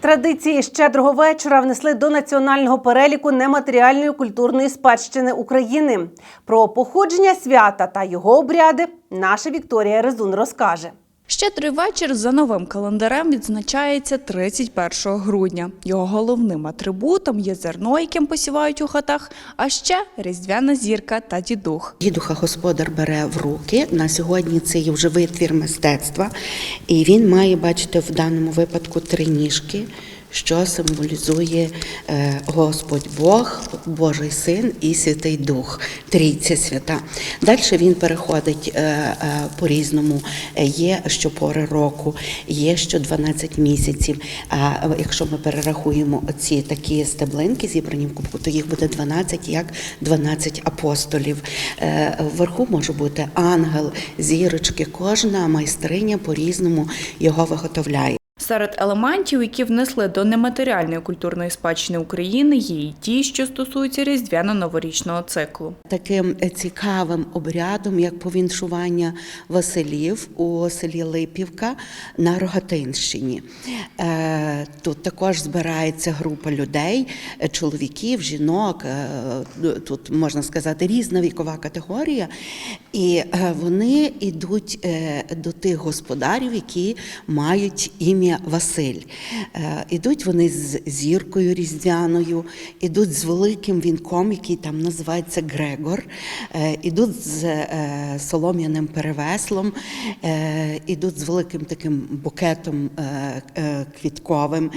Традиції щедрого вечора внесли до національного переліку нематеріальної культурної спадщини України. Про походження свята та його обряди наша Вікторія Резун розкаже. Щедрий вечір за новим календарем відзначається 31 грудня. Його головним атрибутом є зерно, яким посівають у хатах, а ще різдвяна зірка та дідух. Дідуха господар бере в руки. На сьогодні це є вже витвір мистецтва, і він має бачити в даному випадку три ніжки. Що символізує е, Господь Бог, Божий Син і Святий Дух, трійця свята. Далі він переходить е, е, по-різному. Є що пори року, є що 12 місяців. А якщо ми перерахуємо оці такі стеблинки, зібрані в кубку, то їх буде 12, як 12 апостолів. Вверху може бути ангел, зірочки. Кожна майстриня по-різному його виготовляє. Серед елементів, які внесли до нематеріальної культурної спадщини України, є і ті, що стосуються різдвяно-новорічного циклу. Таким е, цікавим обрядом, як повіншування Василів у селі Липівка на Рогатинщині. Е, Тут також збирається група людей, чоловіків, жінок. е, Тут можна сказати різна вікова категорія, і вони йдуть до тих господарів, які мають ім'я Василь. Е, Ідуть вони з зіркою різдвяною, ідуть з великим вінком, який там називається Грегор, е, ідуть з е, солом'яним перевеслом, ідуть з великим таким букетом квітковим,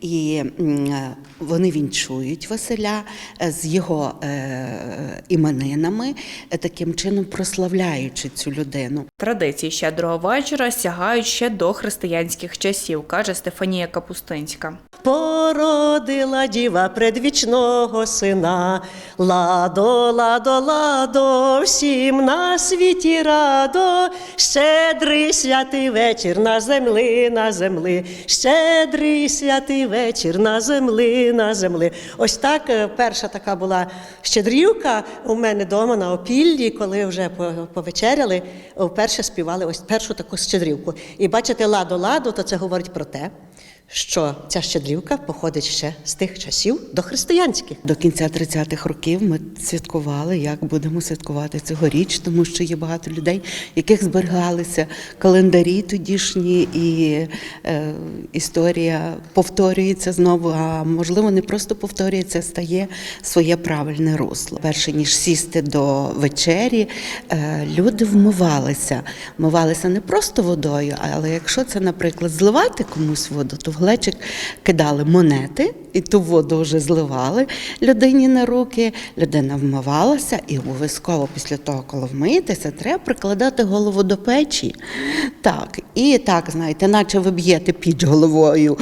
і вони вінчують Василя з його іменинами, таким чином прославляючи цю людину. Традиції щедрого вечора сягають ще до християнських часів, каже Стефанія Капустинська. Породила діва предвічного сина, ладо, ладо, ладо, всім на світі радо, щедрий святий вечір на землі, на землі, щедрий святий вечір на землі, на землі. Ось так е, перша така була щедрівка у мене вдома на опіллі, коли вже повечеряли, вперше співали ось першу таку щедрівку. І бачите, ладо, ладо, то це говорить про proté. Що ця щедрівка походить ще з тих часів дохристиянських. До кінця 30-х років ми святкували, як будемо святкувати цьогоріч, тому що є багато людей, яких зберігалися календарі тодішні, і е, історія повторюється знову. А можливо, не просто повторюється, стає своє правильне русло. Перше ніж сісти до вечері, е, люди вмивалися. Вмивалися не просто водою, але якщо це, наприклад, зливати комусь воду, то глечик кидали монети, і ту воду вже зливали людині на руки. Людина вмивалася, і обов'язково після того, коли вмиєтеся, треба прикладати голову до печі. Так, і так, знаєте, наче ви б'єте піч головою.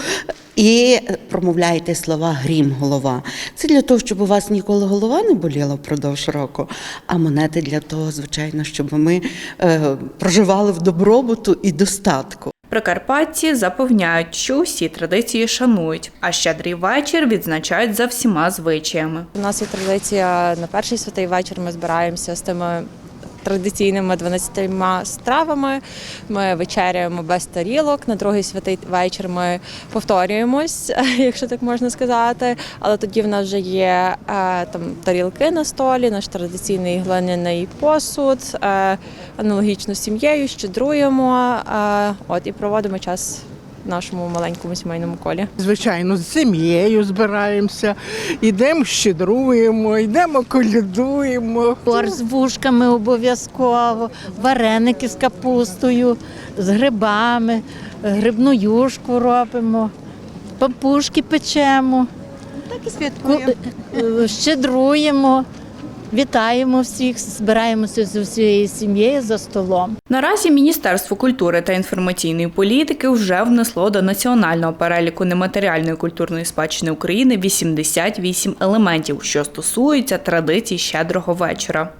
І промовляєте слова грім голова. Це для того, щоб у вас ніколи голова не боліла впродовж року. А монети для того, звичайно, щоб ми е, проживали в добробуту і достатку. Прикарпатці запевняють, що усі традиції шанують, а щедрий вечір відзначають за всіма звичаями. У нас є традиція на перший святий вечір. Ми збираємося з тими традиційними 12 стравами. Ми вечеряємо без тарілок. На другий святий вечір ми повторюємось, якщо так можна сказати. Але тоді в нас вже є е, там тарілки на столі, наш традиційний глиняний посуд. Е, аналогічно з сім'єю, щедруємо. Е, от і проводимо час нашому маленькому сімейному колі. Звичайно, з сім'єю збираємося, йдемо, щедруємо, йдемо, колядуємо. Борщ з вушками обов'язково, вареники з капустою, з грибами, грибну юшку робимо, пампушки печемо. Так і святкуємо. Щедруємо, вітаємо всіх, збираємося з усією сім'єю за столом. Наразі Міністерство культури та інформаційної політики вже внесло до національного переліку нематеріальної культурної спадщини України 88 елементів, що стосуються традицій щедрого вечора.